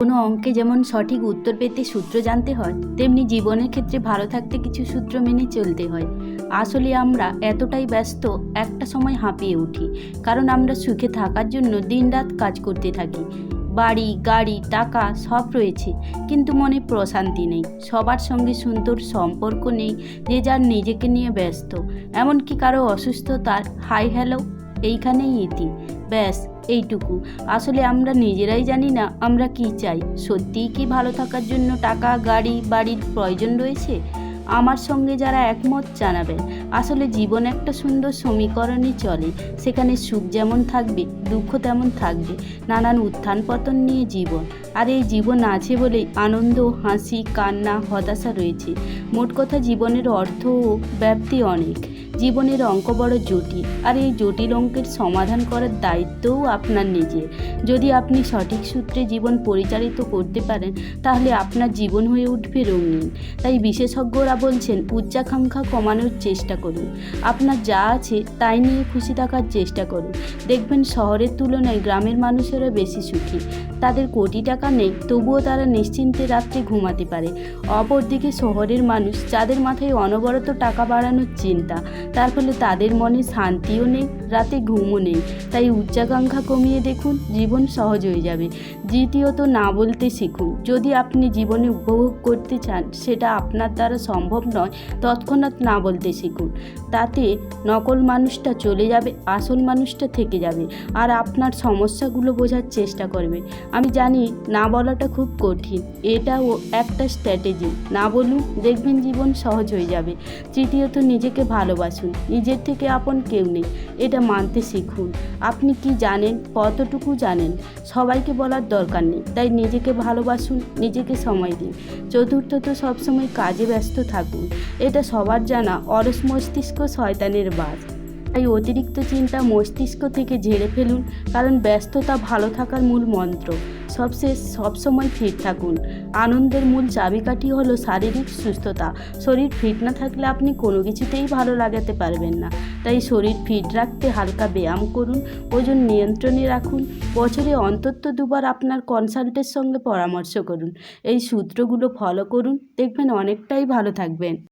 কোনো অঙ্কে যেমন সঠিক উত্তর পেতে সূত্র জানতে হয়, তেমনি জীবনের ক্ষেত্রে ভালো থাকতে কিছু সূত্র মেনে চলতে হয়। আসলে আমরা এতটাই ব্যস্ত, একটা সময় হাঁপিয়ে উঠি, কারণ আমরা সুখে থাকার জন্য দিনরাত কাজ করতে থাকি। বাড়ি, গাড়ি, টাকা সব রয়েছে, কিন্তু মনে প্রশান্তি নেই। সবার সঙ্গে সুন্দর সম্পর্ক নেই, যে যার নিজেকে নিয়ে ব্যস্ত। এমনকি কারও অসুস্থতার, হাই হ্যালো, এইখানেই ইতি। ব্যাস এইটুকু। আসলে আমরা নিজেরাই জানি না আমরা কি চাই। সত্যিই কি ভালো থাকার জন্য টাকা, গাড়ি, বাড়ির প্রয়োজন রয়েছে? আমার সঙ্গে যারা একমত জানাবেন, আসলে জীবন একটা সুন্দর সমীকরণই চলে। সেখানে সুখ যেমন থাকবে, দুঃখ তেমন থাকবে, নানান উত্থান পতন নিয়ে জীবন। আর এই জীবন আছে বলেই আনন্দ, হাসি, কান্না, হতাশা রয়েছে। মোট কথা জীবনের অর্থ ও ব্যাপ্তি অনেক। জীবনের অঙ্ক বড় জটিল। আর এই জটিল অঙ্কের সমাধান করার দায়িত্বও আপনার নিজের। যদি আপনি সঠিক সূত্রে জীবন পরিচালিত করতে পারেন, তাহলে আপনার জীবন হয়ে উঠবে রঙিন। তাই বিশেষজ্ঞরা বলছেন উচ্চাকাঙ্ক্ষা কমানোর চেষ্টা করুন। আপনার যা আছে তাই নিয়ে খুশি থাকার চেষ্টা করুন। দেখবেন শহরের তুলনায় গ্রামের মানুষেরা বেশি সুখী। তাদের কোটি টাকা নেই, তবুও তারা নিশ্চিন্তে রাত্রে ঘুমাতে পারে। অপরদিকে শহরের মানুষ, যাদের মাথায় অনবরত টাকা বাড়ানোর চিন্তা, তার ফলে তাদের মনে শান্তিও নেই, রাতে ঘুমও নেই। তাই উচ্চাকাঙ্ক্ষা কমিয়ে দেখুন, জীবন সহজ হয়ে যাবে। দ্বিতীয়ত, না বলতে শিখুন। যদি আপনি জীবনে উপভোগ করতে চান, সেটা আপনার দ্বারা সম্ভব নয়, তৎক্ষণাৎ না বলতে শিখুন। তাতে নকল মানুষটা চলে যাবে, আসল মানুষটা থেকে যাবে, আর আপনার সমস্যাগুলো বোঝার চেষ্টা করবে। আমি জানি না বলাটা খুব কঠিন, এটাও একটা স্ট্র্যাটেজি না বলুন, দেখবেন জীবন সহজ হয়ে যাবে। তৃতীয়ত, নিজেকে ভালোবাসুন, নিজের থেকে আপন কেউ নেই, এটা মানতে শিখুন। আপনি কি জানেন, কতটুকু জানেন? সবাইকে বলার দরকার নেই, তাই নিজেকে ভালোবাসুন, নিজেকে সময় দিন। চতুর্থত, সবসময় কাজে ব্যস্ত থাকুন, এটা সবার জানা অলস মস্তিষ্ক শয়তানের বাস। তাই অতিরিক্ত চিন্তা মস্তিষ্ক থেকে ঝেড়ে ফেলুন, কারণ ব্যস্ততা ভালো থাকার মূল মন্ত্র। সবশেষ, সবসময় ফিট থাকুন। আনন্দের মূল চাবিকাঠি হলো শারীরিক সুস্থতা। শরীর ফিট না থাকলে আপনি কোনো কিছুতেই ভালো লাগাতে পারবেন না। তাই শরীর ফিট রাখতে হালকা ব্যায়াম করুন, ওজন নিয়ন্ত্রণে রাখুন, বছরে অন্তত দুবার আপনার কনসাল্টের সঙ্গে পরামর্শ করুন। এই সূত্রগুলো ফলো করুন, দেখবেন অনেকটাই ভালো থাকবেন।